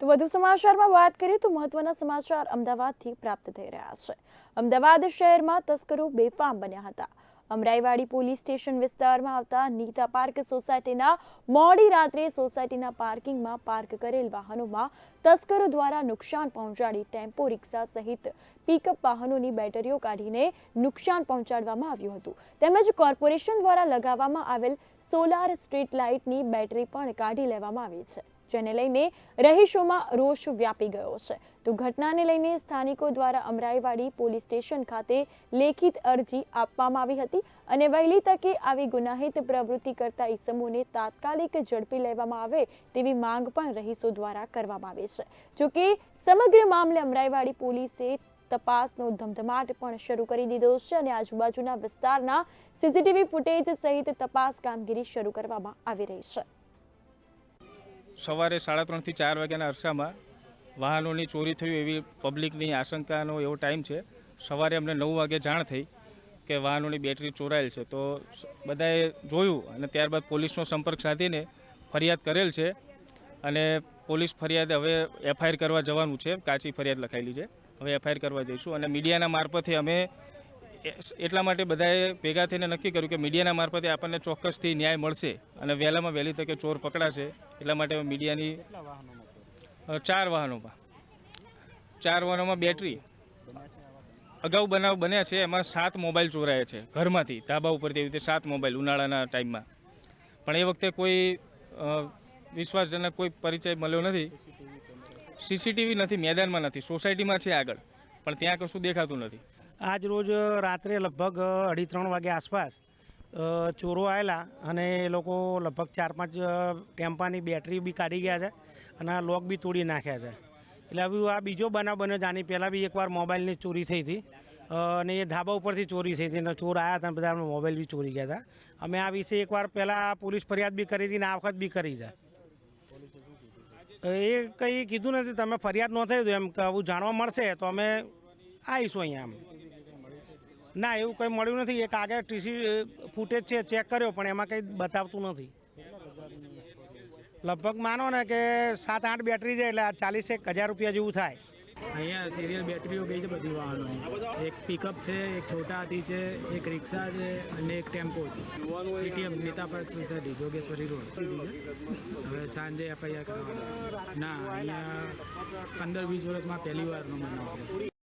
તો વધુ સમાચારમાં વાત કરીએ તો મહત્વના સમાચાર અમદાવાદથી પ્રાપ્ત થઈ રહ્યા છે. અમદાવાદ શહેરમાં તસ્કરો બેફામ બન્યા હતા. અમરાઈવાડી પોલીસ સ્ટેશન વિસ્તારમાં આવતા નીતા પાર્ક સોસાયટીના મોડી રાત્રે સોસાયટીના પાર્કિંગમાં પાર્ક કરેલ વાહનોમાં તસ્કરો દ્વારા નુકસાન પહોંચાડી ટેમ્પો રિક્ષા સહિત પિકઅપ વાહનોની બેટરીઓ કાઢીને નુકસાન પહોંચાડવામાં આવ્યું હતું. તેમજ કોર્પોરેશન દ્વારા લગાવવામાં આવેલ સોલાર સ્ટ્રીટ લાઇટની બેટરી પણ કાઢી લેવામાં આવી છે. જેને લઈને રહીશોમાં રોષ વ્યાપી ગયો છે. તો ઘટનાને લઈને સ્થાનિકો દ્વારા અમરાઈવાડી પોલીસ સ્ટેશન ખાતે લેખિત અરજી આપવામાં આવી હતી અને વહેલી તકે આવી ગુનાહિત પ્રવૃત્તિ કરતા ઈસમોને તાત્કાલિક ઝડપી લેવામાં આવે તેવી માંગ પણ રહીશો દ્વારા કરવામાં આવી છે. જોકે સમગ્ર મામલે અમરાઈવાડી પોલીસે તપાસનો ધમધમાટ પણ શરૂ કરી દીધો છે અને આજુબાજુના વિસ્તારના સીસીટીવી ફૂટેજ સહિત તપાસ કામગીરી શરૂ કરવામાં આવી રહી છે. સવારે સાડા ત્રણથી ચાર વાગ્યાના અરસામાં વાહનોની ચોરી થયું એવી પબ્લિકની આશંકાનો એવો ટાઈમ છે. સવારે અમને નવ વાગે જાણ થઈ કે વાહનોની બેટરી ચોરાયેલ છે. તો બધાએ જોયું અને ત્યારબાદ પોલીસનો સંપર્ક સાધીને ફરિયાદ કરેલ છે અને પોલીસ ફરિયાદ હવે એફઆઈઆર કરવા જવાનું છે. કાચી ફરિયાદ લખાયેલી છે. હવે એફઆઈઆર કરવા જઈશું અને મીડિયાના મારફતે અમે એટલા માટે બધાએ ભેગા થઈને નક્કી કર્યું કે મીડિયાના મારફતે આપણને ચોક્કસથી ન્યાય મળશે અને વહેલામાં વહેલી તકે ચોર પકડાશે એટલા માટે મીડિયાની ચાર વાહનોમાં. ચાર વાહનોમાં બેટરી, અગાઉ બનાવ બન્યા છે, એમાં સાત મોબાઈલ ચોરાયા છે, ઘરમાંથી, ધાબા ઉપરથી એવી રીતે સાત મોબાઈલ ઉનાળાના ટાઈમમાં. પણ એ વખતે કોઈ વિશ્વાસજનક કોઈ પરિચય મળ્યો નથી. સીસીટીવી નથી, મેદાનમાં નથી, સોસાયટીમાં છે આગળ, પણ ત્યાં કશું દેખાતું નથી. આજ રોજ રાત્રે લગભગ અઢી ત્રણ વાગે આસપાસ ચોરો આવેલા અને એ લોકો લગભગ ચાર પાંચ ટેમ્પાની બેટરી બી કાઢી ગયા છે અને લોક બી તોડી નાખ્યા છે. એટલે હવે આ બીજો બનાવ બન્યો છે. આની પહેલાં બી એકવાર મોબાઈલની ચોરી થઈ હતી અને એ ધાબા ઉપરથી ચોરી થઈ હતી અને ચોર આવ્યા હતા બધા મોબાઈલ બી ચોરી ગયા હતા. અમે આ વિશે એકવાર પહેલાં પોલીસ ફરિયાદ બી કરી હતી ને આ વખત બી કરી છે. એ કંઈ કીધું નથી. તમે ફરિયાદ ન થઈ તો એમ કે આવું જાણવા મળશે તો અમે આવીશું અહીંયા એમ. ના, એવું કંઈ મળ્યું નથી. એક આગળ ટીસી ફૂટેજ છે, ચેક કર્યો, પણ એમાં કંઈ બતાવતું નથી. લગભગ માનો ને કે સાત આઠ બેટરી છે, એટલે આ ચાલીસ એક હજાર રૂપિયા જેવું થાય. અહીંયા સિરિયલ બેટરીઓ ગઈ છે બધી વાહનોની. એક પિકઅપ છે, એક છોટા હાથી છે, એક રિક્ષા છે અને એક ટેમ્પો છે. સીટીએમ નેતા પાર્ક સોસાયટી જોગેશ્વરી રોડ. હવે સાંજે એફઆઈઆર કરવાનું. ના, અહીંયા પંદર વીસ વર્ષમાં પહેલી વારનો બનાવ